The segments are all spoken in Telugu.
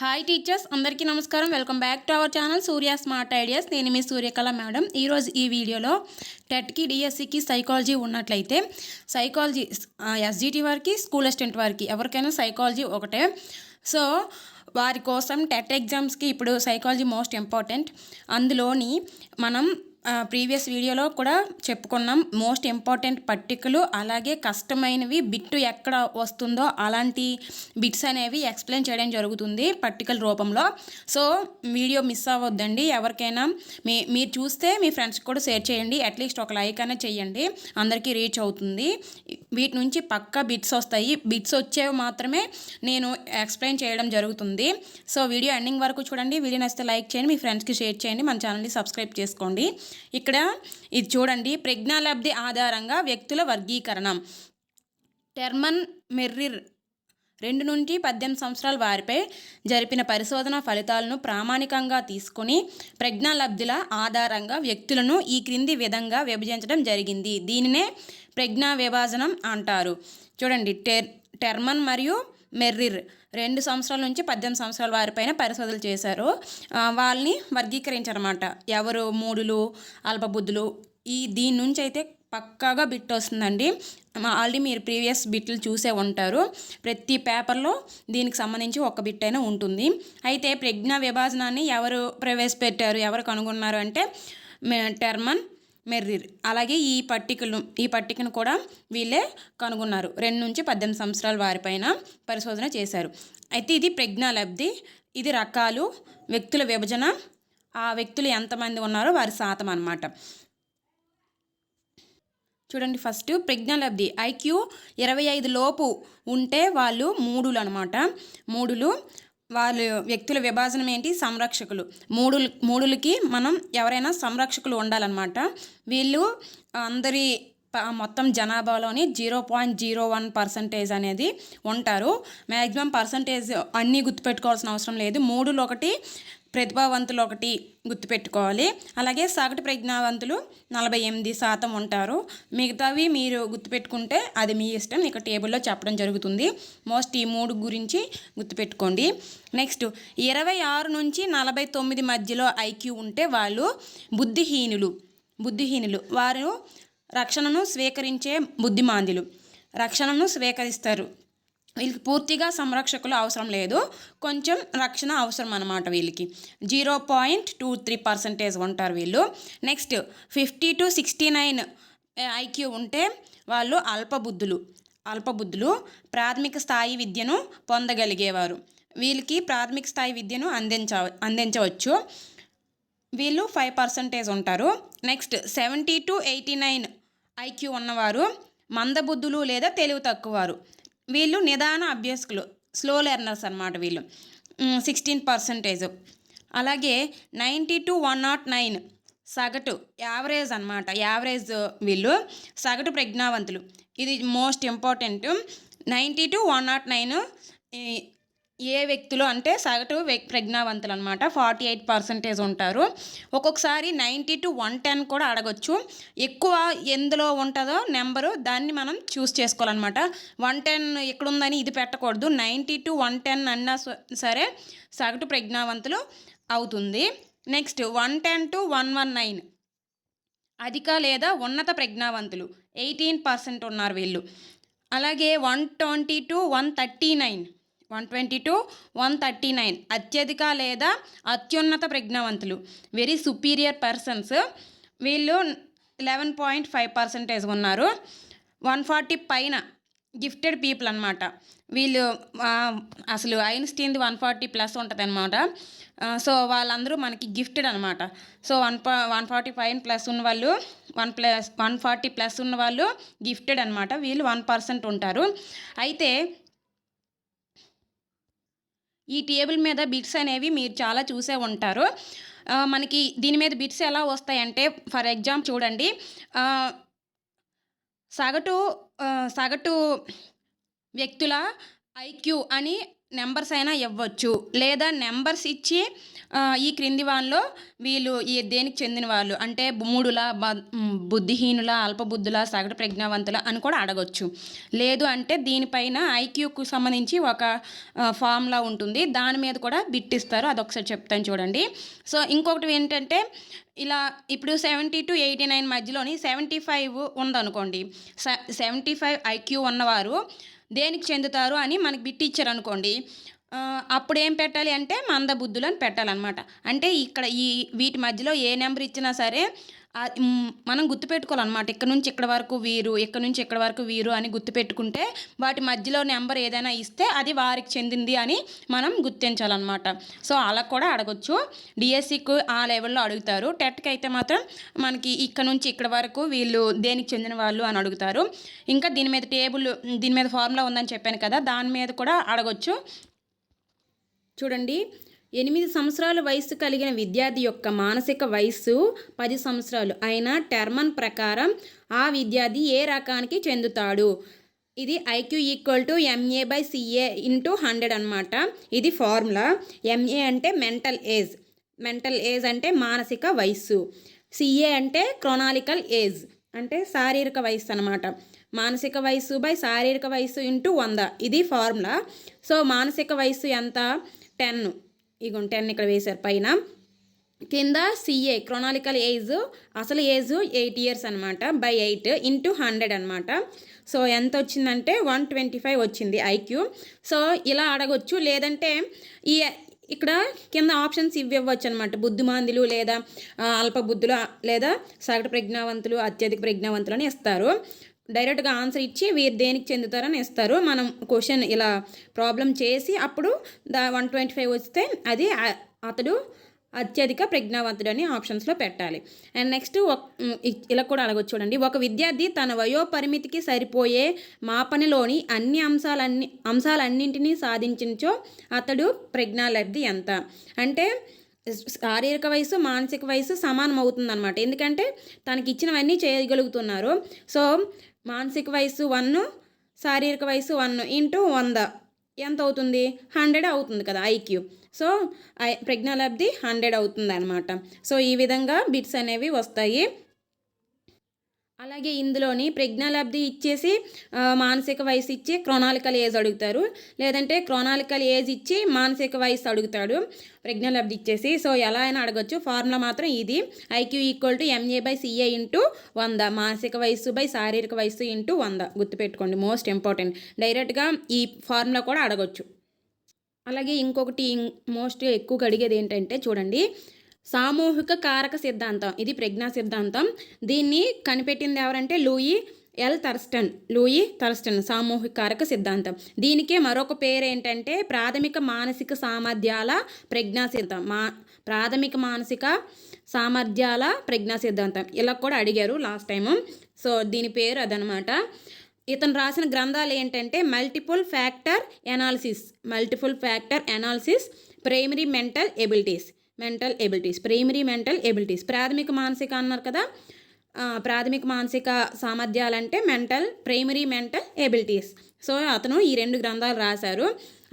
హాయ్ టీచర్స్ అందరికీ నమస్కారం. Welcome back to our channel Surya smart ideas నేను మీ సూర్యకళ మేడం. ఈరోజు ఈ వీడియోలో టెట్కి డిఎస్సికి సైకాలజీ ఉన్నట్లయితే సైకాలజీ ఎస్జిటి వారికి స్కూల్ అసిస్టెంట్ వారికి ఎవరికైనా సైకాలజీ ఒకటే. సో వారి కోసం టెట్ ఎగ్జామ్స్కి ఇప్పుడు సైకాలజీ మోస్ట్ ఇంపార్టెంట్ అందులోని మనం ప్రీవియస్ వీడియోలో కూడా చెప్పుకున్నాం. మోస్ట్ ఇంపార్టెంట్ పట్టికలు అలాగే కష్టమైనవి బిట్టు ఎక్కడ వస్తుందో అలాంటి బిట్స్ అనేవి ఎక్స్ప్లెయిన్ చేయడం జరుగుతుంది పట్టికల రూపంలో. సో వీడియో మిస్ అవ్వద్దండి. ఎవరికైనా మీ మీరు చూస్తే మీ ఫ్రెండ్స్కి కూడా షేర్ చేయండి. అట్లీస్ట్ ఒక లైక్ అయినా చేయండి అందరికీ రీచ్ అవుతుంది. వీటి నుంచి పక్కా బిట్స్ వస్తాయి. బిట్స్ వచ్చేవి మాత్రమే నేను ఎక్స్ప్లెయిన్ చేయడం జరుగుతుంది. సో వీడియో ఎండింగ్ వరకు చూడండి. వీడియో నచ్చితే లైక్ చేయండి. మీ ఫ్రెండ్స్కి షేర్ చేయండి. మన ఛానల్ని సబ్స్క్రైబ్ చేసుకోండి. ఇక్కడ ఇది చూడండి ప్రజ్ఞాలబ్ధి ఆధారంగా వ్యక్తుల వర్గీకరణం. టెర్మన్ మెర్రిర్ రెండు నుండి పద్దెనిమిది సంవత్సరాల వారిపై జరిపిన పరిశోధన ఫలితాలను ప్రామాణికంగా తీసుకుని ప్రజ్ఞాలబ్ధుల ఆధారంగా వ్యక్తులను ఈ క్రింది విధంగా విభజించడం జరిగింది. దీనినే ప్రజ్ఞా విభాజనం అంటారు. చూడండి టెర్ టెర్మన్ మరియు మెర్రిర్ రెండు సంవత్సరాల నుంచి పద్దెనిమిది సంవత్సరాల వారిపైన పరిశోధనలు చేశారు. వాళ్ళని వర్గీకరించారన్నమాట ఎవరు మూడులు అల్పబుద్ధులు ఈ దీని నుంచి అయితే పక్కాగా బిట్ వస్తుందండి. ఆల్రెడీ మీరు ప్రీవియస్ బిట్లు చూసే ఉంటారు. ప్రతి పేపర్లో దీనికి సంబంధించి ఒక బిట్ అయినా ఉంటుంది. అయితే ప్రజ్ఞా విభాజనాన్ని ఎవరు ప్రవేశపెట్టారు ఎవరు కనుగొన్నారు అంటే టెర్మన్ మెర్రిర్. అలాగే ఈ పట్టికలు ఈ పట్టికను కూడా వీళ్ళే కనుగొన్నారు. రెండు నుంచి పద్దెనిమిది సంవత్సరాల వారిపైన పరిశోధన చేశారు. అయితే ఇది ప్రజ్ఞాలబ్ధి ఇది రకాలు వ్యక్తుల విభజన ఆ వ్యక్తులు ఎంతమంది ఉన్నారో వారి శాతం అనమాట చూడండి ఫస్ట్ ప్రజ్ఞాలబ్ధి ఐక్యూ ఇరవై ఐదు లోపు ఉంటే వాళ్ళు మూడులు అనమాట మూడులు వాళ్ళు వ్యక్తుల విభాజనం ఏంటి? సంరక్షకులు. మూడు మూడులకి మనం ఎవరైనా సంరక్షకులు ఉండాలన్నమాట. వీళ్ళు అందరి మొత్తం జనాభాలోని zero point zero one percentage అనేది ఉంటారు. మ్యాక్సిమం పర్సంటేజ్ అన్నీ గుర్తుపెట్టుకోవాల్సిన అవసరం లేదు. మూడులో ఒకటి ప్రతిభావంతులు ఒకటి గుర్తుపెట్టుకోవాలి. అలాగే సగటు ప్రజ్ఞావంతులు నలభై ఎనిమిది శాతం ఉంటారు. మిగతావి మీరు గుర్తుపెట్టుకుంటే అది మీ ఇష్టం. ఇక టేబుల్లో చెప్పడం జరుగుతుంది. మోస్ట్ ఈ మూడు గురించి గుర్తుపెట్టుకోండి. నెక్స్ట్ ఇరవై ఆరు నుంచి నలభై తొమ్మిది మధ్యలో ఐక్యూ ఉంటే వాళ్ళు బుద్ధిహీనులు. బుద్ధిహీనులు. వారు రక్షణను స్వీకరించే బుద్ధిమాంద్యులు. రక్షణను స్వీకరిస్తారు. వీళ్ళకి పూర్తిగా సంరక్షకులు అవసరం లేదు. కొంచెం రక్షణ అవసరం అనమాట వీళ్ళకి. Zero point two three percentage ఉంటారు వీళ్ళు. Next fifty to sixty nine IQ ఉంటే వాళ్ళు అల్పబుద్ధులు. అల్పబుద్ధులు ప్రాథమిక స్థాయి విద్యను పొందగలిగేవారు. వీళ్ళకి ప్రాథమిక స్థాయి విద్యను అందించ అందించవచ్చు. వీళ్ళు ఫైవ్ పర్సంటేజ్ ఉంటారు. Next seventy to eighty nine IQ ఉన్నవారు మందబుద్ధులు లేదా తెలివి తక్కువవారు వీళ్ళు నిదాన అభ్యాసకులు స్లో లెర్నర్స్ అనమాట వీళ్ళు. సిక్స్టీన్ పర్సంటేజ్ అలాగే ninety to one naught nine సగటు యావరేజ్ అనమాట యావరేజ్ వీళ్ళు సగటు ప్రజ్ఞావంతులు. ఇది most important ninety to one naught nine ఏ వ్యక్తులు అంటే సగటు ప్రజ్ఞావంతులు అనమాట ఫార్టీ ఎయిట్ పర్సెంటేజ్ ఉంటారు. ఒక్కొక్కసారి నైంటీ టు వన్ టెన్ కూడా అడగచ్చు. ఎక్కువ ఎందులో ఉంటుందో నెంబరు దాన్ని మనం చూస్ చేసుకోవాలన్నమాట. వన్ టెన్ ఎక్కడుందని ఇది పెట్టకూడదు. నైంటీ టు వన్ టెన్ అన్నా సరే సగటు ప్రజ్ఞావంతులు అవుతుంది. Next one ten to one one nine. అధిక లేదా ఉన్నత ప్రజ్ఞావంతులు. ఎయిటీన్ పర్సెంట్ ఉన్నారు వీళ్ళు. అలాగే one twenty to one thirty nine. One twenty to one thirty nine. అత్యధిక లేదా అత్యున్నత ప్రజ్ఞావంతులు. వెరీ సుపీరియర్ పర్సన్స్ వీళ్ళు లెవెన్ పాయింట్ ఫైవ్ పర్సెంటేజ్ ఉన్నారు. వన్ ఫార్టీ పైన గిఫ్టెడ్ పీపుల్ అనమాట వీళ్ళు అసలు ఐన్స్టీన్ది వన్ ఫార్టీ ప్లస్ ఉంటుంది అనమాట సో వాళ్ళందరూ మనకి గిఫ్టెడ్ అనమాట సో వన్ పా వన్ ఫార్టీ ఫైవ్ ప్లస్ ఉన్న వాళ్ళు one plus one forty plus ఉన్న వాళ్ళు గిఫ్టెడ్ అనమాట వీళ్ళు వన్ పర్సెంట్ ఉంటారు. అయితే ఈ టేబుల్ మీద బిట్స్ అనేవి మీరు చాలా చూసే ఉంటారు. మనకి దీని మీద బిట్స్ ఎలా వస్తాయంటే ఫర్ ఎగ్జాంపుల్ చూడండి. సగటు సగటు వ్యక్తుల ఐక్యూ అని నెంబర్స్ అయినా ఇవ్వచ్చు. లేదా నెంబర్స్ ఇచ్చి ఈ క్రింది వాళ్ళలో వీళ్ళు ఈ దేనికి చెందిన వాళ్ళు? అంటే మూడుల బుద్ధిహీనుల అల్పబుద్ధుల సగటు ప్రజ్ఞావంతుల అని కూడా అడగొచ్చు. లేదు అంటే దీనిపైన ఐక్యూకు సంబంధించి ఒక ఫార్ములా ఉంటుంది. దాని మీద కూడా బిట్ ఇస్తారు. అదొకసారి చెప్తాను చూడండి. సో ఇంకొకటి ఏంటంటే ఇలా ఇప్పుడు సెవెంటీ టు ఎయిటీ నైన్ మధ్యలోని సెవెంటీ ఫైవ్ ఉందనుకోండి. సెవెంటీ ఫైవ్ ఐక్యూ ఉన్నవారు దేనికి చెందుతారు అని మనకి బిట్ ఇచ్చారు అనుకోండి అప్పుడు ఏం పెట్టాలి అంటే మందబుద్ధులను పెట్టాలన్నమాట. అంటే ఇక్కడ ఈ వీటి మధ్యలో ఏ నెంబర్ ఇచ్చినా సరే మనం గుర్తుపెట్టుకోవాలన్నమాట ఇక్కడ నుంచి ఇక్కడ వరకు వీరు ఇక్కడ నుంచి ఇక్కడ వరకు వీరు అని గుర్తుపెట్టుకుంటే వాటి మధ్యలో నెంబర్ ఏదైనా ఇస్తే అది వారికి చెందింది అని మనం గుర్తించాలన్నమాట. సో అలా కూడా అడగొచ్చు. డిఎస్సికు ఆ లెవెల్లో అడుగుతారు. టెట్కి అయితే మాత్రం మనకి ఇక్కడ నుంచి ఇక్కడ వరకు వీళ్ళు దేనికి చెందిన వాళ్ళు అని అడుగుతారు. ఇంకా దీని మీద టేబుల్ దీని మీద ఫార్ములా ఉందని చెప్పాను కదా దాని మీద కూడా అడగొచ్చు. చూడండి. ఎనిమిది సంవత్సరాల వయసు కలిగిన విద్యార్థి యొక్క మానసిక వయస్సు పది సంవత్సరాలు. అయిన టెర్మన్ ప్రకారం ఆ విద్యార్థి ఏ రకానికి చెందుతాడు? ఇది IQ equal to MA by CA into hundred అనమాట ఇది ఫార్ములా. ఎంఏ అంటే మెంటల్ ఏజ్. మెంటల్ ఏజ్ అంటే మానసిక వయస్సు. సిఏ అంటే క్రొనాలికల్ ఏజ్. అంటే శారీరక వయస్సు అనమాట మానసిక వయస్సు బై శారీరక వయస్సు ఇంటూ వంద. ఇది ఫార్ములా. సో మానసిక వయస్సు ఎంత? టెన్. ఇగో టెన్ ఇక్కడ వేశారు పైన. కింద సిఏ క్రొనాలికల్ ఏజ్ అసలు ఏజ్ ఎయిట్ ఇయర్స్ అనమాట బై ఎయిట్ ఇంటూ హండ్రెడ్ అనమాట సో ఎంత వచ్చిందంటే వన్ ట్వంటీ ఫైవ్ వచ్చింది ఐక్యూ సో ఇలా అడగొచ్చు లేదంటే ఈ ఇక్కడ కింద ఆప్షన్స్ ఇవి ఇవ్వచ్చు అనమాట బుద్ధిమాందులు లేదా అల్పబుద్ధులు అల్ప బుద్ధులు లేదా సగటు ప్రజ్ఞావంతులు అత్యధిక ప్రజ్ఞావంతులు అని ఇస్తారు. డైరెక్ట్గా ఆన్సర్ ఇచ్చి వీరు దేనికి చెందుతారని ఇస్తారు. మనం క్వశ్చన్ ఇలా ప్రాబ్లం చేసి అప్పుడు దా వన్ ట్వంటీ ఫైవ్ వస్తే అది అతడు అత్యధిక ప్రజ్ఞావంతుడు అని ఆప్షన్స్లో పెట్టాలి. అండ్ నెక్స్ట్ ఇలా కూడా అడగొచ్చు చూడండి. ఒక విద్యార్థి తన వయో పరిమితికి సరిపోయే మాపనలోని అన్ని అంశాలన్ని అంశాలన్నింటినీ సాధించినచో అతడు ప్రజ్ఞాలబ్ధి ఎంత? అంటే శారీరక వయసు మానసిక వయసు సమానం అవుతుందన్నమాట ఎందుకంటే తనకి ఇచ్చినవన్నీ చేయగలుగుతున్నారు. సో మానసిక వయసు వన్ శారీరక వయసు వన్ ఇంటూ వంద. ఎంత అవుతుంది హండ్రెడ్ అవుతుంది కదా ఐక్యూ సో ఐ ప్రజ్ఞాలబ్ధి హండ్రెడ్ అవుతుంది అనమాట సో ఈ విధంగా బిట్స్ అనేవి వస్తాయి. అలాగే ఇందులోని ప్రజ్ఞాలబ్ధి ఇచ్చేసి మానసిక వయసు ఇచ్చి క్రోనాలికల్ ఏజ్ అడుగుతారు. లేదంటే క్రోనాలికల్ ఏజ్ ఇచ్చి మానసిక వయసు అడుగుతాడు ప్రజ్ఞాలబ్ధి ఇచ్చేసి. సో ఎలా అయినా అడగచ్చు. ఫార్ములా మాత్రం ఇది. IQ equal to MA by CA into వంద. మానసిక వయస్సు బై శారీరక వయస్సు ఇంటూ వంద. గుర్తుపెట్టుకోండి. Most important. డైరెక్ట్గా ఈ ఫార్ములా కూడా అడగచ్చు. అలాగే ఇంకొకటి మోస్ట్ ఎక్కువగా అడిగేది ఏంటంటే చూడండి. సామూహిక కారక సిద్ధాంతం. ఇది ప్రజ్ఞా సిద్ధాంతం. దీన్ని కనిపెట్టింది ఎవరంటే Louis L Thurstone Louis Thurstone సామూహిక కారక సిద్ధాంతం. దీనికే మరొక పేరు ఏంటంటే ప్రాథమిక మానసిక సామర్థ్యాల ప్రజ్ఞా సిద్ధాంతం. మా ప్రాథమిక మానసిక సామర్థ్యాల ప్రజ్ఞా సిద్ధాంతం. ఇలా కూడా అడిగారు లాస్ట్ టైము. సో దీని పేరు అదనమాట. ఇతను రాసిన గ్రంథాలు ఏంటంటే multiple factor analysis. Multiple factor analysis primary mental abilities. Mental abilities primary mental abilities ప్రాథమిక మానసిక అన్నారు కదా. ప్రాథమిక మానసిక సామర్థ్యాలంటే mental primary mental abilities so అతను ఈ రెండు గ్రంథాలు రాశారు.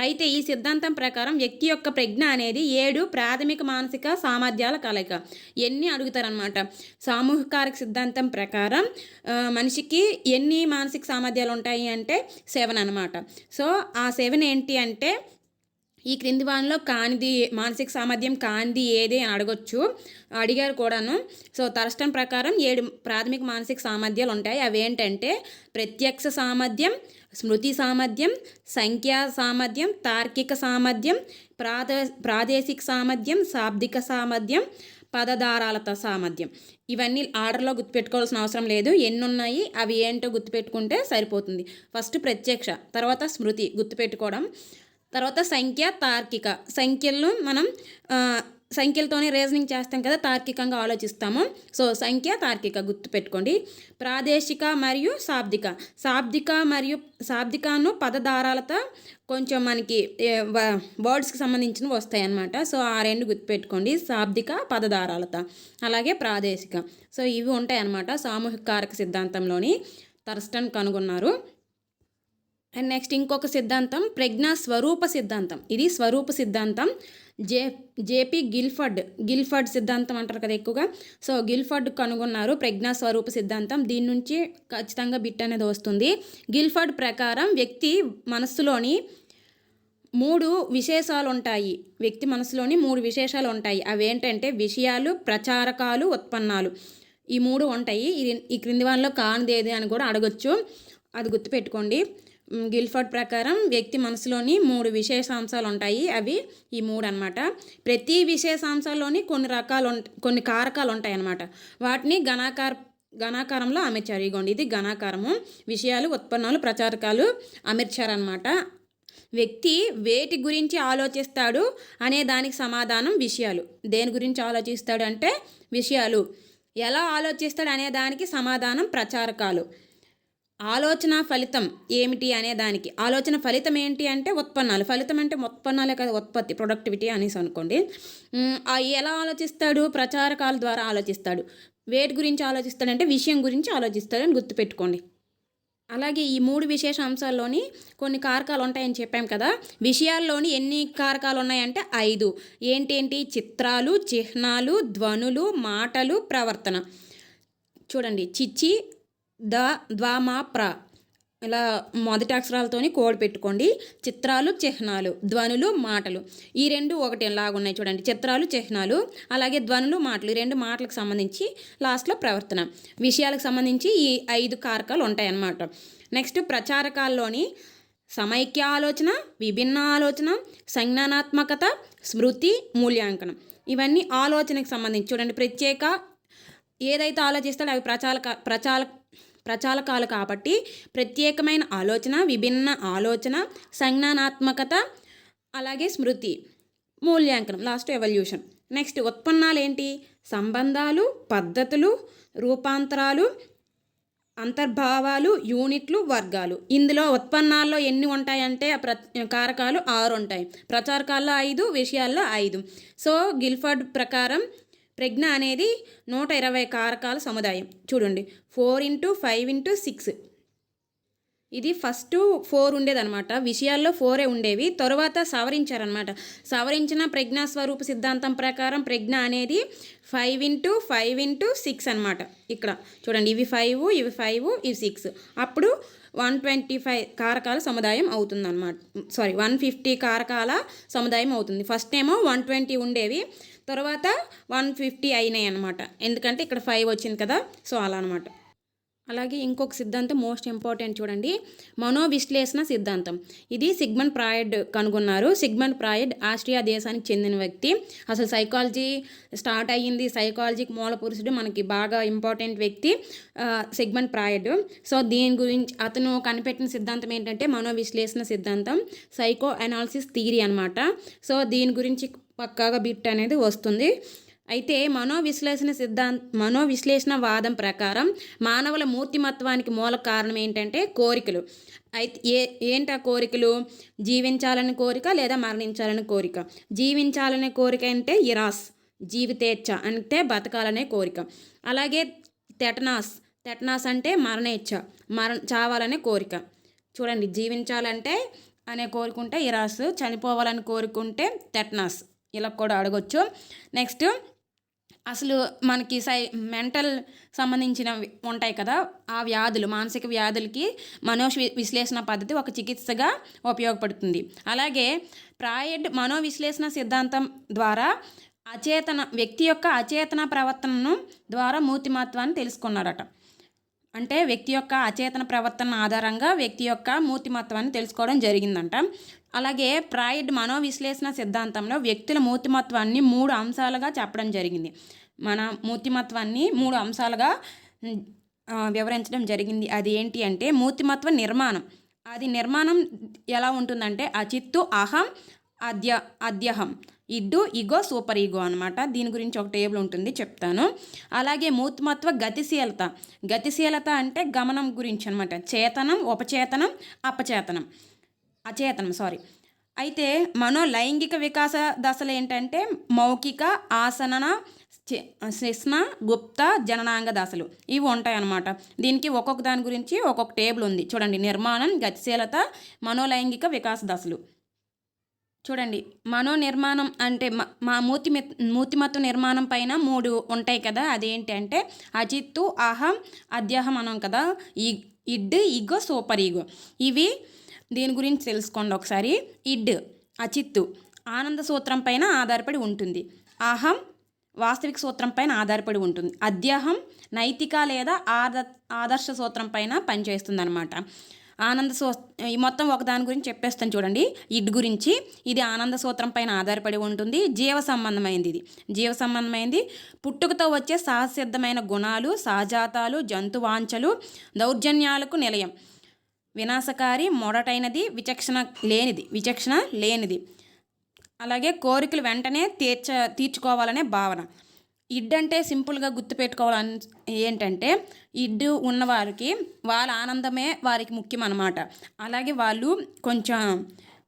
అయితే ఈ సిద్ధాంతం ప్రకారం వ్యక్తి యొక్క ప్రజ్ఞ అనేది ఏడు ప్రాథమిక మానసిక సామర్థ్యాల కలయిక. ఎన్ని అడుగుతారనమాట సామూహికారక సిద్ధాంతం ప్రకారం మనిషికి ఎన్ని మానసిక సామర్థ్యాలు ఉంటాయి అంటే సెవెన్ అనమాట సో ఆ సెవెన్ ఏంటి అంటే ఈ క్రింది వానిలో కానిది మానసిక సామర్థ్యం కానిది ఏది అని అడగొచ్చు. అడిగారు కూడాను. సో తరస్టం ప్రకారం ఏడు ప్రాథమిక మానసిక సామర్థ్యాలు ఉంటాయి. అవి ఏంటంటే ప్రత్యక్ష సామర్థ్యం స్మృతి సామర్థ్యం సంఖ్యా సామర్థ్యం తార్కిక సామర్థ్యం ప్రాద ప్రాదేశిక సామర్థ్యం శాబ్దిక సామర్థ్యం పదధారాలత సామర్థ్యం. ఇవన్నీ ఆర్డర్లో గుర్తుపెట్టుకోవాల్సిన అవసరం లేదు. ఎన్ని ఉన్నాయి అవి ఏంటో గుర్తుపెట్టుకుంటే సరిపోతుంది. ఫస్ట్ ప్రత్యక్ష తర్వాత స్మృతి గుర్తుపెట్టుకోవడం. తర్వాత సంఖ్య తార్కిక. సంఖ్యలను మనం సంఖ్యలతోనే రీజనింగ్ చేస్తాం కదా తార్కికంగా ఆలోచిస్తాము. సో సంఖ్య తార్కిక గుర్తుపెట్టుకోండి ప్రాదేశిక మరియు శాబ్దిక. శాబ్దిక మరియు శాబ్దికాను పదధారాలతో కొంచెం మనకి వర్డ్స్కి సంబంధించినవి వస్తాయన్నమాట. సో ఆ రెండు గుర్తుపెట్టుకోండి శాబ్దిక పదధారాలత. అలాగే ప్రాదేశిక. సో ఇవి ఉంటాయి అన్నమాట సామూహిక కారక సిద్ధాంతంలోని తర్స్టన్ కనుగొన్నారు. అండ్ నెక్స్ట్ ఇంకొక సిద్ధాంతం ప్రజ్ఞా స్వరూప సిద్ధాంతం. ఇది స్వరూప సిద్ధాంతం. జే జేపీ గిల్ఫర్డ్ గిల్ఫర్డ్ సిద్ధాంతం అంటారు కదా ఎక్కువగా. సో గిల్ఫర్డ్ కనుగొన్నారు ప్రజ్ఞా స్వరూప సిద్ధాంతం. దీని నుంచి ఖచ్చితంగా బిట్ అనేది వస్తుంది. గిల్ఫర్డ్ ప్రకారం వ్యక్తి మనస్సులోని మూడు విశేషాలు ఉంటాయి. వ్యక్తి మనసులోని మూడు విశేషాలు ఉంటాయి. అవి ఏంటంటే విషయాలు ప్రచారకాలు ఉత్పన్నాలు. ఈ మూడు ఉంటాయి. ఇది ఈ క్రింది వాళ్ళలో కానిదేది అని కూడా అడగొచ్చు. అది గుర్తుపెట్టుకోండి. గిల్ఫర్డ్ ప్రకారం వ్యక్తి మనసులోని మూడు విశేషాంశాలు ఉంటాయి అవి ఈ మూడు అనమాట ప్రతి విశేషాంశాల్లోని కొన్ని రకాలు కొన్ని కారకాలు ఉంటాయి అన్నమాట వాటిని గణాకార ఘనాకారంలో అమర్చారు. ఇగోండి ఇది గణాకారము. విషయాలు ఉత్పన్నాలు ప్రచారకాలు అమర్చారనమాట వ్యక్తి వేటి గురించి ఆలోచిస్తాడు అనే దానికి సమాధానం విషయాలు. దేని గురించి ఆలోచిస్తాడు అంటే విషయాలు. ఎలా ఆలోచిస్తాడు అనే దానికి సమాధానం ప్రచారకాలు. ఆలోచన ఫలితం ఏమిటి అనే దానికి. ఆలోచన ఫలితం ఏంటి అంటే ఉత్పన్నాలు. ఫలితం అంటే ఉత్పన్నాలే కదా ఉత్పత్తి ప్రొడక్టివిటీ అనేసి అనుకోండి. ఆ ఎలా ఆలోచిస్తాడు? ప్రచారకాల ద్వారా ఆలోచిస్తాడు. వేటి గురించి ఆలోచిస్తాడంటే విషయం గురించి ఆలోచిస్తాడని గుర్తుపెట్టుకోండి. అలాగే ఈ మూడు విశేష అంశాల్లోని కొన్ని కారకాలు ఉంటాయని చెప్పాం కదా. విషయాల్లోని ఎన్ని కారకాలు ఉన్నాయంటే ఐదు. ఏంటేంటి చిత్రాలు చిహ్నాలు ధ్వనులు మాటలు ప్రవర్తన. చూడండి. చిచ్చి ద ద్వామా ప్ర. ఇలా మొదటి అక్షరాలతోని కోడ్ పెట్టుకోండి. చిత్రాలు చిహ్నాలు ధ్వనులు మాటలు. ఈ రెండు ఒకటి లాగున్నాయి చూడండి. చిత్రాలు చిహ్నాలు అలాగే ధ్వనులు మాటలు. ఈ రెండు మాటలకు సంబంధించి లాస్ట్లో ప్రవర్తన. విషయాలకు సంబంధించి ఈ ఐదు కారకాలు ఉంటాయన్నమాట. నెక్స్ట్ ప్రచారకాల్లోని సమైక్య ఆలోచన విభిన్న ఆలోచన సంజ్ఞానాత్మకత స్మృతి మూల్యాంకనం. ఇవన్నీ ఆలోచనకు సంబంధించి చూడండి. ప్రత్యేక ఏదైతే ఆలోచిస్తాడో అవి ప్రచారక ప్రచార ప్రచారకాలు కాబట్టి ప్రత్యేకమైన ఆలోచన విభిన్న ఆలోచన సంజ్ఞానాత్మకత అలాగే స్మృతి మూల్యాంకనం లాస్ట్ ఎవల్యూషన్. నెక్స్ట్ ఉత్పన్నాలు ఏంటి సంబంధాలు పద్ధతులు రూపాంతరాలు అంతర్భావాలు యూనిట్లు వర్గాలు. ఇందులో ఉత్పన్నాల్లో ఎన్ని ఉంటాయంటే ప్ర కారకాలు ఆరు ఉంటాయి. ప్రచారకాల్లో ఐదు విషయాల్లో ఐదు. సో గిల్ఫర్డ్ ప్రకారం ప్రజ్ఞ అనేది నూట ఇరవై కారకాల సముదాయం. చూడండి. Four into five into six. ఇది ఫస్ట్ ఫోర్ ఉండేదన్నమాట. విషయాల్లో ఫోరే ఉండేవి. తరువాత సవరించారనమాట సవరించిన ప్రజ్ఞాస్వరూప సిద్ధాంతం ప్రకారం ప్రజ్ఞ అనేది five into five into six అనమాట ఇక్కడ చూడండి. ఇవి ఫైవ్ ఇవి ఫైవ్ ఇవి సిక్స్. అప్పుడు వన్ ట్వంటీ ఫైవ్ కారకాల సముదాయం అవుతుందన్నమాట. సారీ వన్ ఫిఫ్టీ కారకాల సముదాయం అవుతుంది. ఫస్ట్ ఏమో వన్ ట్వంటీ ఉండేవి. తర్వాత వన్ ఫిఫ్టీ అయినాయి అనమాట ఎందుకంటే ఇక్కడ ఫైవ్ వచ్చింది కదా సో అలా అనమాట అలాగే ఇంకొక సిద్ధాంతం మోస్ట్ ఇంపార్టెంట్ చూడండి. మనోవిశ్లేషణ సిద్ధాంతం. ఇది సిగ్మన్ ప్రాయడ్ కనుగొన్నారు. సిగ్మన్ ప్రాయడ్ ఆస్ట్రియా దేశానికి చెందిన వ్యక్తి. అసలు సైకాలజీ స్టార్ట్ అయ్యింది. సైకాలజీకి మూల పురుషుడు మనకి బాగా ఇంపార్టెంట్ వ్యక్తి సిగ్మన్ ప్రాయడ్. సో దీని గురించి అతను కనిపెట్టిన సిద్ధాంతం ఏంటంటే మనోవిశ్లేషణ సిద్ధాంతం. సైకో అనాలిసిస్ థియరీ అనమాట సో దీని గురించి పక్కాగా బిట్ అనేది వస్తుంది. అయితే మనోవిశ్లేషణ సిద్ధాంత మనోవిశ్లేషణ వాదం ప్రకారం మానవుల మూర్తిమత్వానికి మూల కారణం ఏంటంటే కోరికలు. అయితే ఏ ఏంటి ఆ కోరికలు? జీవించాలని కోరిక లేదా మరణించాలని కోరిక? జీవించాలనే కోరిక అంటే ఇరాస్ జీవితేచ్ఛ అంటే బతకాలనే కోరిక. అలాగే టెటనాస్ టెటనాస్ అంటే మరణేచ్ఛ మర చావాలనే కోరిక. చూడండి జీవించాలంటే అనే కోరుకుంటే ఇరాస్ చనిపోవాలని కోరుకుంటే టెటనాస్ ఇలా కూడా అడగొచ్చు. నెక్స్ట్ అసలు మనకి సై మెంటల్ సంబంధించిన ఉంటాయి కదా ఆ వ్యాధులు మానసిక వ్యాధులకి మనో విశ్లేషణ పద్ధతి ఒక చికిత్సగా ఉపయోగపడుతుంది. అలాగే ప్రాయడ్ మనో విశ్లేషణ సిద్ధాంతం ద్వారా అచేతన వ్యక్తి యొక్క అచేతన ప్రవర్తనను ద్వారా మూర్తిమత్వాన్ని తెలుసుకున్నారట. అంటే వ్యక్తి యొక్క అచేతన ప్రవర్తన ఆధారంగా వ్యక్తి యొక్క మూర్తిమత్వాన్ని తెలుసుకోవడం జరిగిందంట. అలాగే ప్రాయిడ్ మనోవిశ్లేషణ సిద్ధాంతంలో వ్యక్తుల మూర్తిమత్వాన్ని మూడు అంశాలుగా చెప్పడం జరిగింది. మన మూర్తిమత్వాన్ని మూడు అంశాలుగా వివరించడం జరిగింది. అది ఏంటి అంటే మూర్తిమత్వ నిర్మాణం. అది నిర్మాణం ఎలా ఉంటుందంటే అచిత్తు అహం అద్య అద్యహం. ఇడ్డు ఇగో సూపర్ ఈగో అనమాట దీని గురించి ఒక టేబుల్ ఉంటుంది చెప్తాను. అలాగే మూర్తిమత్వ గతిశీలత. గతిశీలత అంటే గమనం గురించి అనమాట చేతనం ఉపచేతనం అపచేతనం. అచేతనం సారీ అయితే మనో లైంగిక వికాస దశలు ఏంటంటే మౌఖిక ఆసనన చి- శిస్న గుప్త జననాంగ దశలు. ఇవి ఉంటాయి అన్నమాట దీనికి ఒక్కొక్క దాని గురించి ఒక్కొక్క టేబుల్ ఉంది. చూడండి నిర్మాణం గతిశీలత మనోలైంగిక వికాస దశలు. చూడండి మనో నిర్మాణం అంటే మా మూర్తి మూర్తిమత్వ నిర్మాణం పైన మూడు ఉంటాయి కదా. అదేంటి అంటే అజిత్తు అహం అధ్యాహం అనం కదా. ఈ ఇడ్ ఇగో సూపర్ ఈగో ఇవి దీని గురించి తెలుసుకోండి ఒకసారి? ఇడ్ అచిత్తు. ఆనంద సూత్రం పైన ఆధారపడి ఉంటుంది. అహం వాస్తవిక సూత్రం పైన ఆధారపడి ఉంటుంది. అధ్యాహం నైతిక లేదా ఆద ఆదర్శ సూత్రం పైన పనిచేస్తుంది అనమాట ఆనంద సూ ఈ మొత్తం ఒక దాని గురించి చెప్పేస్తాను చూడండి. ఇడ్ గురించి. ఇది ఆనంద సూత్రం పైన ఆధారపడి ఉంటుంది. జీవ సంబంధమైంది ఇది. జీవ సంబంధమైంది. పుట్టుకతో వచ్చే సహసిద్ధమైన గుణాలు సహజాతాలు జంతువాంఛలు దౌర్జన్యాలకు నిలయం. వినాశకారి మొడటైనది విచక్షణ లేనిది విచక్షణ లేనిది. అలాగే కోరికలు వెంటనే తీర్చ తీర్చుకోవాలనే భావన. ఇడ్ అంటే సింపుల్గా గుర్తుపెట్టుకోవాలని ఏంటంటే ఇడ్డు ఉన్నవారికి వాళ్ళ ఆనందమే వారికి ముఖ్యం అన్నమాట అలాగే వాళ్ళు కొంచెం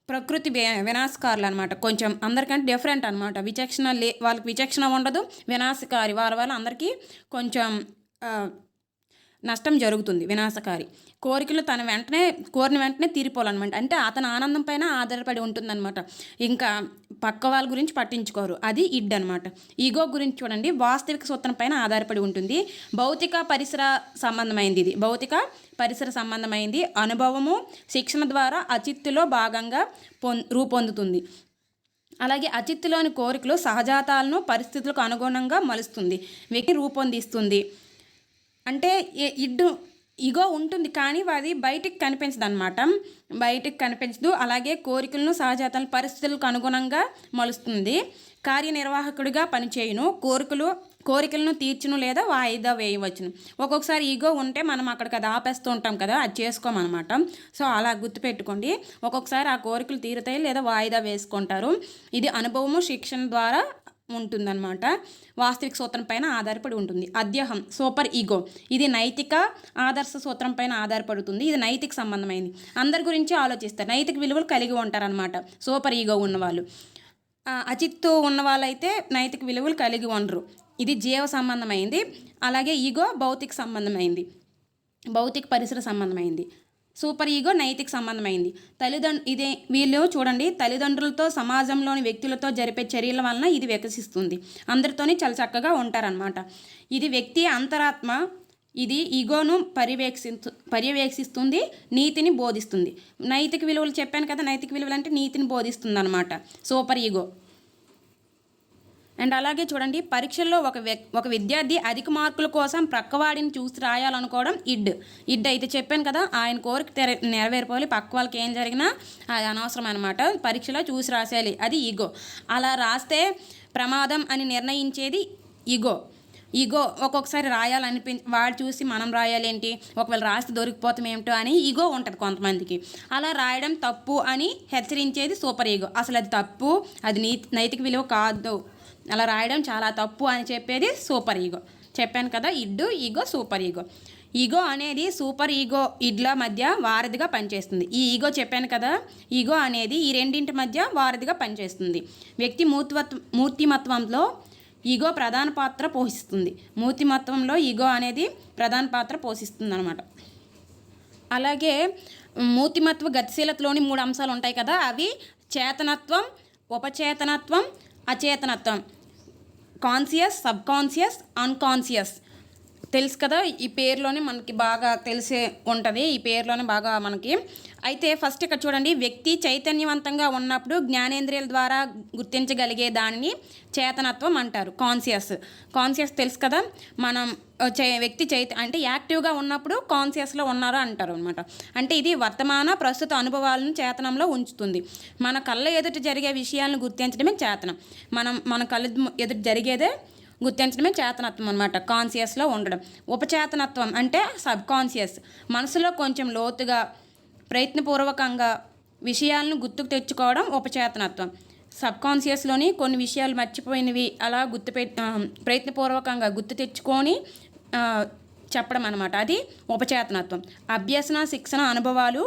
ప్రకృతి వినాశకారులు అనమాట కొంచెం అందరికంటే డిఫరెంట్ అనమాట. విచక్షణ లే వాళ్ళకి విచక్షణ ఉండదు వినాశకారి. వాళ్ళ వల్ల అందరికీ కొంచెం నష్టం జరుగుతుంది వినాశకారి. కోరికలు తన వెంటనే కోరిన వెంటనే తీరిపోవాలన్నమాట. అంటే అతని ఆనందం పైన ఆధారపడి ఉంటుందన్నమాట. ఇంకా పక్క వాళ్ళ గురించి పట్టించుకోరు. అది ఇడ్ అనమాట ఈగో గురించి చూడండి వాస్తవిక సూత్రం పైన ఆధారపడి ఉంటుంది. భౌతిక పరిసర సంబంధమైంది ఇది. భౌతిక పరిసర సంబంధమైంది. అనుభవము శిక్షణ ద్వారా అచిత్తులో భాగంగా పొం రూపొందుతుంది. అలాగే అచిత్తులోని కోరికలు సహజాతాలను పరిస్థితులకు అనుగుణంగా మలుస్తుంది. వ్యక్తి రూపొందిస్తుంది. అంటే ఇడ్డు ఇగో ఉంటుంది కానీ అది బయటికి కనిపించదు అనమాట బయటికి కనిపించదు. అలాగే కోరికలను సహజాతాల పరిస్థితులకు అనుగుణంగా మలుస్తుంది. కార్యనిర్వాహకుడిగా పనిచేయును. కోరికలు కోరికలను తీర్చును లేదా వాయిదా వేయవచ్చును. ఒక్కొక్కసారి ఈగో ఉంటే మనం అక్కడికి అది ఆపేస్తూ ఉంటాం కదా అది చేసుకోమన్నమాట. సో అలా గుర్తుపెట్టుకోండి. ఒక్కొక్కసారి ఆ కోరికలు తీరుతాయి లేదా వాయిదా వేసుకుంటారు. ఇది అనుభవము శిక్షణ ద్వారా ఉంటుందన్నమాట. వాస్తవిక సూత్రం పైన ఆధారపడి ఉంటుంది. అధ్యహం సూపర్ ఈగో. ఇది నైతిక ఆదర్శ సూత్రం పైన ఆధారపడుతుంది. ఇది నైతిక సంబంధమైంది. అందరి గురించి ఆలోచిస్తారు. నైతిక విలువలు కలిగి ఉంటారనమాట సూపర్ ఈగో ఉన్నవాళ్ళు. అచిత్తు ఉన్న వాళ్ళైతే నైతిక విలువలు కలిగి ఉండరు. ఇది జీవ సంబంధమైంది. అలాగే ఈగో భౌతిక సంబంధమైంది. భౌతిక పరిసర సంబంధమైంది. సూపర్ ఈగో నైతిక సంబంధమైంది. తల్లిదండ్రు ఇదే వీళ్ళు చూడండి తల్లిదండ్రులతో సమాజంలోని వ్యక్తులతో జరిపే చర్యల వలన ఇది వికసిస్తుంది. అందరితోనే చాలా చక్కగా ఉంటారనమాట ఇది వ్యక్తి అంతరాత్మ ఇది ఈగోను పర్యవేక్షి పర్యవేక్షిస్తుంది నీతిని బోధిస్తుంది. నైతిక విలువలు చెప్పాను కదా నైతిక విలువలు అంటే నీతిని బోధిస్తుంది అనమాట సూపర్ ఈగో. అండ్ అలాగే చూడండి పరీక్షల్లో ఒక ఒక విద్యార్థి అధిక మార్కుల కోసం ప్రక్కవాడిని చూసి రాయాలనుకోవడం ఇడ్ ఇడ్ అయితే చెప్పాను కదా ఆయన కోరిక తెర నెరవేరిపోవాలి. పక్క వాళ్ళకి ఏం జరిగినా అది అనవసరం అనమాట పరీక్షలో చూసి రాసేయాలి. అది ఈగో అలా రాస్తే ప్రమాదం అని నిర్ణయించేది ఈగో ఈగో ఒక్కొక్కసారి రాయాలనిపి వాడు చూసి మనం రాయాలేంటి? ఒకవేళ రాస్తే దొరికిపోతాం ఏమిటో అని ఈగో ఉంటుంది కొంతమందికి. అలా రాయడం తప్పు అని హెచ్చరించేది సూపర్ ఈగో అసలు అది తప్పు అది నీ నైతిక విలువ కాదు. అలా రాయడం చాలా తప్పు అని చెప్పేది సూపర్ ఈగో. చెప్పాను కదా id ego super ego. Ego అనేది సూపర్ ఈగో ఇడ్ల మధ్య వారధిగా పనిచేస్తుంది. ఈ ఈగో చెప్పాను కదా ఈగో అనేది ఈ రెండింటి మధ్య వారధిగా పనిచేస్తుంది. వ్యక్తి మూర్తిమత్వ మూర్తిమత్వంలో ఈగో ప్రధాన పాత్ర పోషిస్తుంది. మూర్తిమత్వంలో ఈగో అనేది ప్రధాన పాత్ర పోషిస్తుంది అనమాట అలాగే మూర్తిమత్వ గతిశీలతలోని మూడు అంశాలు ఉంటాయి కదా అవి చేతనత్వం ఉపచేతనత్వం అచేతనత్వం. కాన్షియస్ సబ్ కాన్షియస్ అన్కాన్షియస్ తెలుసు కదా ఈ పేరులోనే మనకి బాగా తెలిసే ఉంటుంది. ఈ పేరులోనే బాగా మనకి. అయితే ఫస్ట్ ఇక్కడ చూడండి వ్యక్తి చైతన్యవంతంగా ఉన్నప్పుడు జ్ఞానేంద్రియాల ద్వారా గుర్తించగలిగే దానిని చేతనత్వం అంటారు కాన్షియస్ కాన్షియస్ తెలుసు కదా మనం చై వ్యక్తి చైత అంటే యాక్టివ్గా ఉన్నప్పుడు కాన్షియస్లో ఉన్నారు అంటారు అనమాట అంటే ఇది వర్తమాన ప్రస్తుత అనుభవాలను చేతనంలో ఉంచుతుంది. మన కళ్ళ ఎదుట జరిగే విషయాలను గుర్తించడమే చేతనం. మనం మన కళ్ళ ఎదుట జరిగేదే గుర్తించడమే చేతనత్వం అనమాట కాన్షియస్లో ఉండడం. ఉపచేతనత్వం అంటే సబ్ కాన్షియస్ మనసులో కొంచెం లోతుగా ప్రయత్నపూర్వకంగా విషయాలను గుర్తుకు తెచ్చుకోవడం ఉపచేతనత్వం. సబ్ కాన్షియస్లోని కొన్ని విషయాలు మర్చిపోయినవి అలా గుర్తు ప్రయత్నపూర్వకంగా గుర్తు తెచ్చుకొని చెప్పడం అనమాట అది ఉపచేతనత్వం. అభ్యసన శిక్షణ అనుభవాలు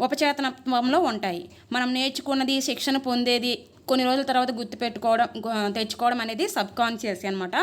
ఉపచేతనత్వంలో ఉంటాయి. మనం నేర్చుకున్నది శిక్షణ పొందేది కొన్ని రోజుల తర్వాత గుర్తుపెట్టుకోవడం తెచ్చుకోవడం అనేది సబ్ కాన్షియస్ అనమాట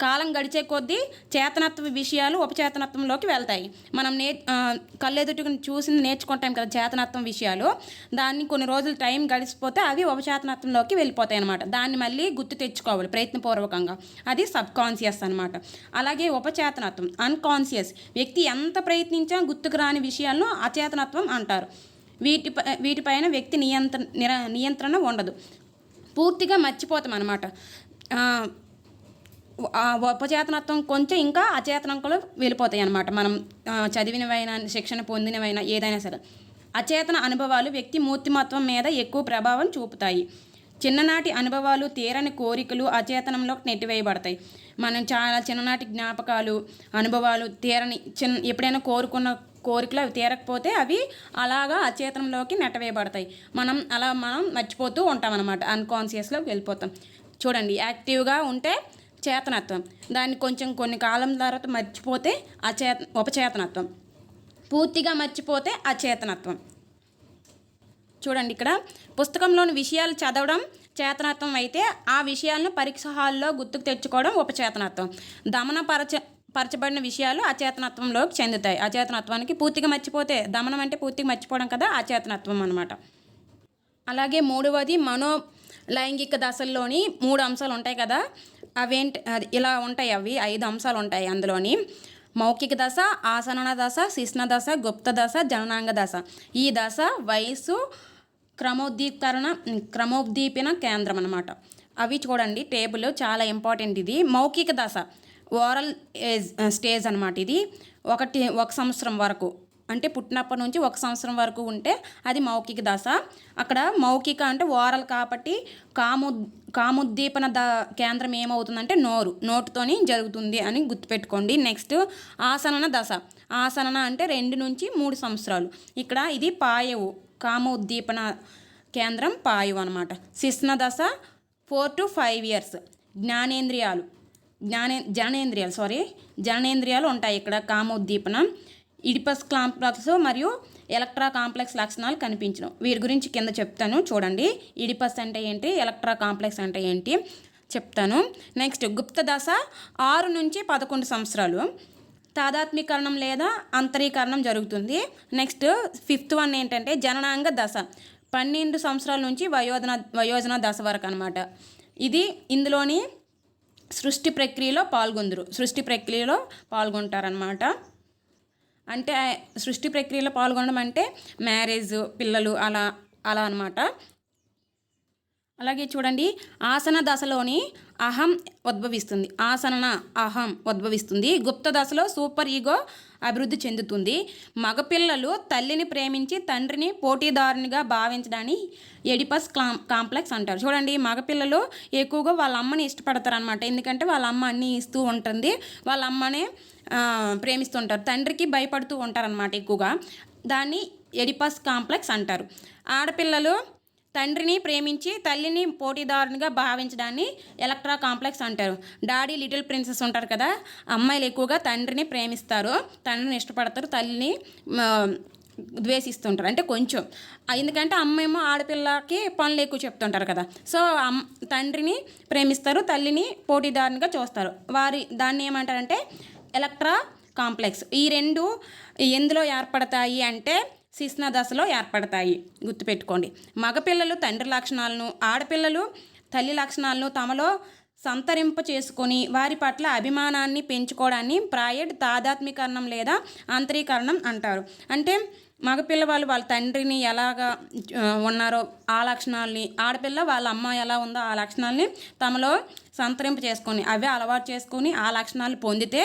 కాలం గడిచే కొద్దీ చేతనత్వ విషయాలు ఉపచేతనత్వంలోకి వెళ్తాయి. మనం నే ఆ, కళ్ళెదుటి చూసింది నేర్చుకుంటాం కదా చేతనత్వం విషయాలు. దాన్ని కొన్ని రోజులు టైం గడిచిపోతే అవి ఉపచేతనత్వంలోకి వెళ్ళిపోతాయి అనమాట దాన్ని మళ్ళీ గుర్తు తెచ్చుకోవాలి ప్రయత్నపూర్వకంగా. అది సబ్ కాన్షియస్ అనమాట అలాగే ఉపచేతనత్వం అన్కాన్షియస్. వ్యక్తి ఎంత ప్రయత్నించినా గుర్తుకు రాని విషయాలను అచేతనత్వం అంటారు. వీటి వీటిపైన వ్యక్తి నియంత్రణ నిర- నియంత్రణ ఉండదు. పూర్తిగా మర్చిపోతాం అనమాట ఉపచేతనత్వం కొంచెం ఇంకా అచేతనంలో వెళ్ళిపోతాయి అనమాట మనం చదివినవైనా శిక్షణ పొందినవైనా ఏదైనా సరే. అచేతన అనుభవాలు వ్యక్తి మూర్తిమత్వం మీద ఎక్కువ ప్రభావం చూపుతాయి. చిన్ననాటి అనుభవాలు తీరని కోరికలు అచేతనంలో నెట్టివేయబడతాయి. మనం చాలా చిన్ననాటి జ్ఞాపకాలు అనుభవాలు తీరని చిన్న ఎప్పుడైనా కోరుకున్న కోరికలు అవి తీరకపోతే అవి అలాగా అచేతనంలోకి నెట్టవేయబడతాయి. మనం అలా మనం మర్చిపోతూ ఉంటాం అనమాట అన్కాన్షియస్లోకి వెళ్ళిపోతాం. చూడండి యాక్టివ్గా ఉంటే చేతనత్వం. దాన్ని కొంచెం కొన్ని కాలం తర్వాత మర్చిపోతే అచేత ఉపచేతనత్వం. పూర్తిగా మర్చిపోతే అచేతనత్వం. చూడండి ఇక్కడ పుస్తకంలోని విషయాలు చదవడం చేతనత్వం అయితే ఆ విషయాలను పరీక్ష హాల్లో గుర్తుకు తెచ్చుకోవడం ఉపచేతనత్వం. దమనపరచ పరచబడిన విషయాలు అచేతనత్వంలోకి చెందుతాయి. అచేతనత్వానికి పూర్తిగా మర్చిపోతే దమనం అంటే పూర్తిగా మర్చిపోవడం కదా? అచేతనత్వం అనమాట అలాగే మూడవది మనో లైంగిక దశల్లోని మూడు అంశాలు ఉంటాయి కదా? అవేంటి? ఇలా ఉంటాయి అవి. ఐదు అంశాలు ఉంటాయి అందులోని. మౌఖిక దశ ఆసనన దశ శిష్ణ దశ గుప్త దశ జననాంగ దశ. ఈ దశ వయస్సు క్రమోద్దీకరణ క్రమోద్దీపన కేంద్రం అనమాట అవి చూడండి టేబుల్ చాలా ఇంపార్టెంట్ ఇది. మౌఖిక దశ. ఓరల్ ఏజ్ స్టేజ్ అనమాట ఇది. ఒకటి ఒక సంవత్సరం వరకు. అంటే పుట్టినప్పటి నుంచి ఒక సంవత్సరం వరకు ఉంటే అది మౌఖిక దశ. అక్కడ మౌఖిక అంటే ఓరల్ కాబట్టి కాము కాముద్దీపన ద కేంద్రం ఏమవుతుందంటే నోరు. నోటుతోని జరుగుతుంది అని గుర్తుపెట్టుకోండి. నెక్స్ట్ ఆసనన దశ. ఆసనన అంటే రెండు నుంచి మూడు సంవత్సరాలు. ఇక్కడ ఇది పాయవు. కామ ఉద్దీపన కేంద్రం పాయువు అనమాట శిశ్న దశ ఫోర్ టు ఫైవ్ ఇయర్స్. జ్ఞానేంద్రియాలు. జ్ఞానే జననేంద్రియాలు సారీ జననేంద్రియాలు ఉంటాయి ఇక్కడ. కామోద్దీపనం ఇడిపస్ కాంప్లెక్స్ మరియు ఎలక్ట్రా కాంప్లెక్స్ లక్షణాలు కనిపించడం. వీరి గురించి కింద చెప్తాను చూడండి. ఇడిపస్ అంటే ఏంటి? ఎలక్ట్రా కాంప్లెక్స్ అంటే ఏంటి? చెప్తాను. నెక్స్ట్ గుప్త దశ ఆరు నుంచి పదకొండు సంవత్సరాలు. తాదాత్మీకరణం లేదా అంతరీకరణం జరుగుతుంది. నెక్స్ట్ ఫిఫ్త్ వన్ ఏంటంటే జననాంగ దశ. పన్నెండు సంవత్సరాల నుంచి వయోజన వయోజన దశ వరకు అనమాట ఇది ఇందులోని సృష్టి ప్రక్రియలో పాల్గొందరు. సృష్టి ప్రక్రియలో పాల్గొంటారనమాట అంటే సృష్టి ప్రక్రియలో పాల్గొనడం అంటే మ్యారేజ్ పిల్లలు అలా అలా అనమాట అలాగే చూడండి ఆసన దశలోని అహం ఉద్భవిస్తుంది. ఆసన అహం ఉద్భవిస్తుంది. గుప్త దశలో సూపర్ ఈగో అభివృద్ధి చెందుతుంది. మగపిల్లలు తల్లిని ప్రేమించి తండ్రిని పోటీదారునిగా భావించడాన్ని ఎడిపస్ క్లాం కాంప్లెక్స్ అంటారు. చూడండి మగపిల్లలు ఎక్కువగా వాళ్ళ అమ్మని ఇష్టపడతారు అనమాట ఎందుకంటే వాళ్ళ అమ్మ అన్నీ ఇస్తూ ఉంటుంది. వాళ్ళ అమ్మనే ప్రేమిస్తుంటారు. తండ్రికి భయపడుతూ ఉంటారనమాట ఎక్కువగా. దాన్ని ఎడిపస్ కాంప్లెక్స్ అంటారు. ఆడపిల్లలు తండ్రిని ప్రేమించి తల్లిని పోటీదారునిగా భావించడాన్ని ఎలక్ట్రా కాంప్లెక్స్ అంటారు. డాడీ లిటిల్ ప్రిన్సెస్ ఉంటారు కదా అమ్మాయిలు ఎక్కువగా తండ్రిని ప్రేమిస్తారు. తండ్రిని ఇష్టపడతారు తల్లిని ద్వేషిస్తుంటారు. అంటే కొంచెం. ఎందుకంటే అమ్మేమో ఆడపిల్లకి పనులు ఎక్కువ చెప్తుంటారు కదా. సో అమ్ తండ్రిని ప్రేమిస్తారు తల్లిని పోటీదారునిగా చూస్తారు. వారి దాన్ని ఏమంటారంటే ఎలక్ట్రా కాంప్లెక్స్. ఈ రెండు ఎందులో ఏర్పడతాయి అంటే శిశ్న దశలో ఏర్పడతాయి. గుర్తుపెట్టుకోండి. మగపిల్లలు తండ్రి లక్షణాలను ఆడపిల్లలు తల్లి లక్షణాలను తమలో సంతరింప చేసుకొని వారి పట్ల అభిమానాన్ని పెంచుకోవడాన్ని ప్రాయడ్ తాదాత్మీకరణం లేదా అంతరీకరణం అంటారు. అంటే మగపిల్ల వాళ్ళు వాళ్ళ తండ్రిని ఎలాగా ఉన్నారో ఆ లక్షణాలని ఆడపిల్ల వాళ్ళ అమ్మ ఎలా ఉందో ఆ లక్షణాలని తమలో సంతరింప చేసుకొని అవే అలవాటు చేసుకొని ఆ లక్షణాలు పొందితే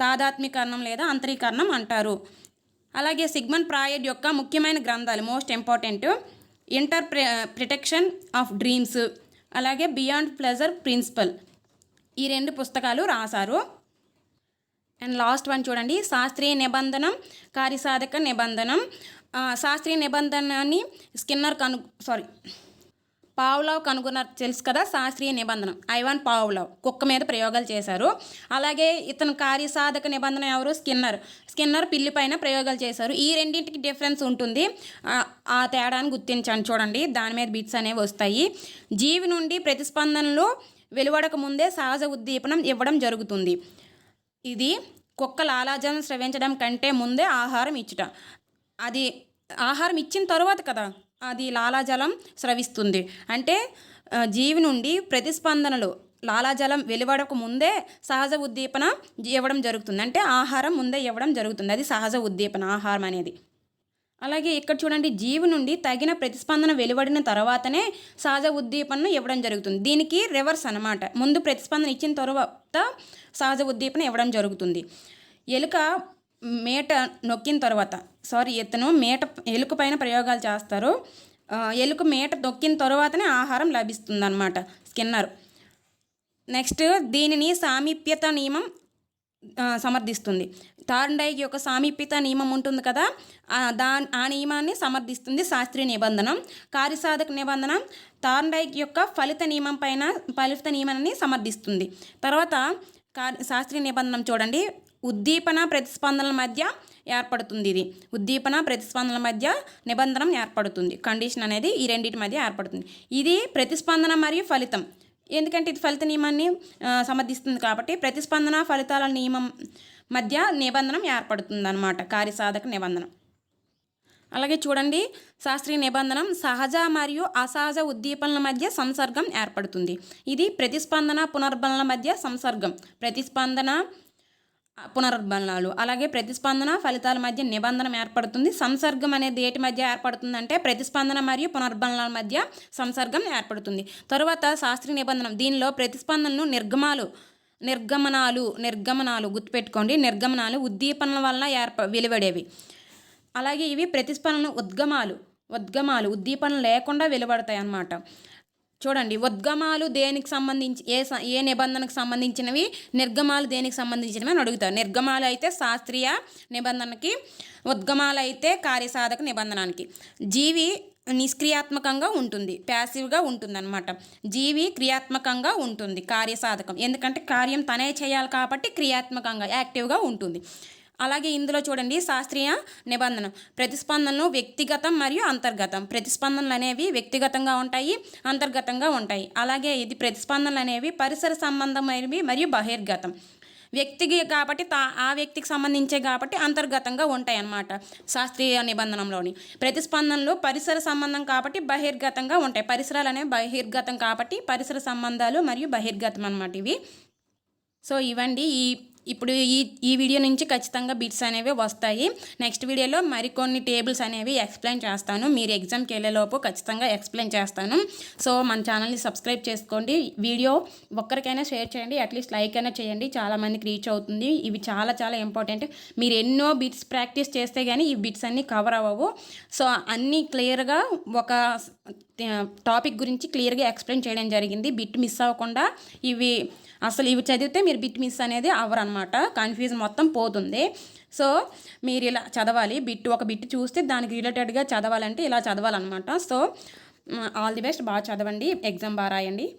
తాదాత్మీకరణం లేదా అంతరీకరణం అంటారు. అలాగే సిగ్మన్ ప్రాయడ్ యొక్క ముఖ్యమైన గ్రంథాలు most important. Interpretation of dreams అలాగే బియాండ్ ప్లెజర్ ప్రిన్సిపల్. ఈ రెండు పుస్తకాలు రాశారు. అండ్ లాస్ట్ వన్ చూడండి. శాస్త్రీయ నిబంధనం కార్యసాధక నిబంధనం. శాస్త్రీయ నిబంధనని స్కిన్నర్ కను సారీ పావులావ్ కనుగొన్నారు తెలుసు కదా శాస్త్రీయ నిబంధన. ఐవాన్ పావులావ్ కుక్క మీద ప్రయోగాలు చేశారు. అలాగే ఇతను కార్యసాధక నిబంధన ఎవరు? స్కిన్నర్. స్కిన్నర్ పిల్లి పైన ప్రయోగాలు చేశారు. ఈ రెండింటికి డిఫరెన్స్ ఉంటుంది. ఆ- తేడాను గుర్తించండి. చూడండి దాని మీద బిట్స్ అనేవి వస్తాయి. జీవి నుండి ప్రతిస్పందనలు వెలువడక ముందే సహజ ఉద్దీపనం ఇవ్వడం జరుగుతుంది. ఇది కుక్క లాలాజలం స్రవించడం కంటే ముందే ఆహారం ఇచ్చుట. అది ఆహారం ఇచ్చిన తర్వాత కదా అది లాలాజలం స్రవిస్తుంది. అంటే జీవి నుండి ప్రతిస్పందనలు లాలాజలం వెలువడక ముందే సహజ ఉద్దీపన ఇవ్వడం జరుగుతుంది. అంటే ఆహారం ముందే ఇవ్వడం జరుగుతుంది. అది సహజ ఉద్దీపన ఆహారం అనేది. అలాగే ఇక్కడ చూడండి జీవి నుండి తగిన ప్రతిస్పందన వెలువడిన తర్వాతనే సహజ ఉద్దీపనను ఇవ్వడం జరుగుతుంది. దీనికి రివర్స్ అన్నమాట. ముందు ప్రతిస్పందన ఇచ్చిన తర్వాత సహజ ఉద్దీపన ఇవ్వడం జరుగుతుంది. ఎలుక మేట నొక్కిన తర్వాత సారీ ఇతను మేట ఎలుక పైన ప్రయోగాలు చేస్తారు. ఎలుక మేట దొక్కిన తర్వాతనే ఆహారం లభిస్తుంది అనమాట స్కిన్నర్. నెక్స్ట్ దీనిని సామీప్యత నియమం సమర్థిస్తుంది. థార్న్డైక్ యొక్క సామీప్యత నియమం ఉంటుంది కదా దా ఆ నియమాన్ని సమర్థిస్తుంది శాస్త్రీయ నిబంధన. కార్యసాధక నిబంధన థార్న్డైక్ యొక్క ఫలిత నియమం పైన ఫలిత నియమాన్ని సమర్థిస్తుంది. తర్వాత కా- శాస్త్రీయ నిబంధన చూడండి. ఉద్దీపన ప్రతిస్పందనల మధ్య ఏర్పడుతుంది ఇది ఉద్దీపన ప్రతిస్పందన మధ్య నిబంధన ఏర్పడుతుంది. కండిషన్ అనేది ఈ రెండింటి మధ్య ఏర్పడుతుంది. ఇది ప్రతిస్పందన మరియు ఫలితం. ఎందుకంటే ఇది ఫలిత నియమాన్ని సమర్థిస్తుంది కాబట్టి ప్రతిస్పందన ఫలితాల నియమం మధ్య నిబంధన ఏర్పడుతుంది అనమాట కార్యసాధక నిబంధన. అలాగే చూడండి శాస్త్రీయ నిబంధన సహజ మరియు అసహజ ఉద్దీపనల మధ్య సంసర్గం ఏర్పడుతుంది. ఇది ప్రతిస్పందన పునర్బలన మధ్య సంసర్గం. ప్రతిస్పందన పునరుద్బలనాలు అలాగే ప్రతిస్పందన ఫలితాల మధ్య నిబంధన ఏర్పడుతుంది. సంసర్గం అనేది ఏటి మధ్య ఏర్పడుతుంది అంటే ప్రతిస్పందన మరియు పునర్బలనాల మధ్య సంసర్గం ఏర్పడుతుంది. తరువాత శాస్త్రీయ నిబంధన. దీనిలో ప్రతిస్పందనలు నిర్గమాలు నిర్గమనాలు నిర్గమనాలు గుర్తుపెట్టుకోండి. నిర్గమనాలు ఉద్దీపనల వలన ఏర్ప వెలువడేవి. అలాగే ఇవి ప్రతిస్పందన ఉద్గమాలు. ఉద్గమాలు ఉద్దీపన లేకుండా వెలువడతాయి అన్నమాట చూడండి ఉద్గమాలు దేనికి సంబంధించి ఏ ఏ నిబంధనకు సంబంధించినవి? నిర్గమాలు దేనికి సంబంధించినవి అని అడుగుతారు. నిర్గమాలు అయితే శాస్త్రీయ నిబంధనకి ఉద్గమాలు అయితే కార్యసాధక నిబంధనానికి. జీవి నిష్క్రియాత్మకంగా ఉంటుంది ప్యాసివ్గా ఉంటుందన్నమాట. జీవి క్రియాత్మకంగా ఉంటుంది కార్యసాధకం. ఎందుకంటే కార్యం తనే చేయాలి కాబట్టి క్రియాత్మకంగా యాక్టివ్గా ఉంటుంది. అలాగే ఇందులో చూడండి శాస్త్రీయ నిబంధన. ప్రతిస్పందనలు వ్యక్తిగతం మరియు అంతర్గతం. ప్రతిస్పందనలు అనేవి వ్యక్తిగతంగా ఉంటాయి అంతర్గతంగా ఉంటాయి. అలాగే ఇది ప్రతిస్పందనలు అనేవి పరిసర సంబంధమైనవి మరియు బహిర్గతం. వ్యక్తికి కాబట్టి తా ఆ వ్యక్తికి సంబంధించే కాబట్టి అంతర్గతంగా ఉంటాయి అన్నమాట శాస్త్రీయ నిబంధనలోని. ప్రతిస్పందనలు పరిసర సంబంధం కాబట్టి బహిర్గతంగా ఉంటాయి. పరిసరాలు అనేవి బహిర్గతం కాబట్టి పరిసర సంబంధాలు మరియు బహిర్గతం అనమాట ఇవి. సో ఇవండి ఈ ఇప్పుడు ఈ ఈ వీడియో నుంచి ఖచ్చితంగా బిట్స్ అనేవి వస్తాయి. నెక్స్ట్ వీడియోలో మరికొన్ని టేబుల్స్ అనేవి ఎక్స్ప్లెయిన్ చేస్తాను. మీరు ఎగ్జామ్కి వెళ్ళేలోపు ఖచ్చితంగా ఎక్స్ప్లెయిన్ చేస్తాను. సో మన ఛానల్ని సబ్స్క్రైబ్ చేసుకోండి. వీడియో ఒక్కరికైనా షేర్ చేయండి. అట్లీస్ట్ లైక్ అయినా చేయండి. చాలామందికి రీచ్ అవుతుంది. ఇవి చాలా చాలా ఇంపార్టెంట్ మీరు ఎన్నో బిట్స్ ప్రాక్టీస్ చేస్తే కానీ ఈ బిట్స్ అన్నీ కవర్ అవ్వవు. సో అన్నీ క్లియర్గా ఒక టాపిక్ గురించి క్లియర్గా ఎక్స్ప్లెయిన్ చేయడం జరిగింది. బిట్ మిస్ అవ్వకుండా ఇవి అసలు ఇవి చదివితే మీరు బిట్ మిస్ అనేది అవ్వరు అనమాట కన్ఫ్యూజన్ మొత్తం పోతుంది. సో మీరు ఇలా చదవాలి. బిట్ ఒక బిట్ చూస్తే దానికి రిలేటెడ్గా చదవాలంటే ఇలా చదవాలన్నమాట. So all the best. బాగా చదవండి. ఎగ్జామ్ బాగా రాయండి.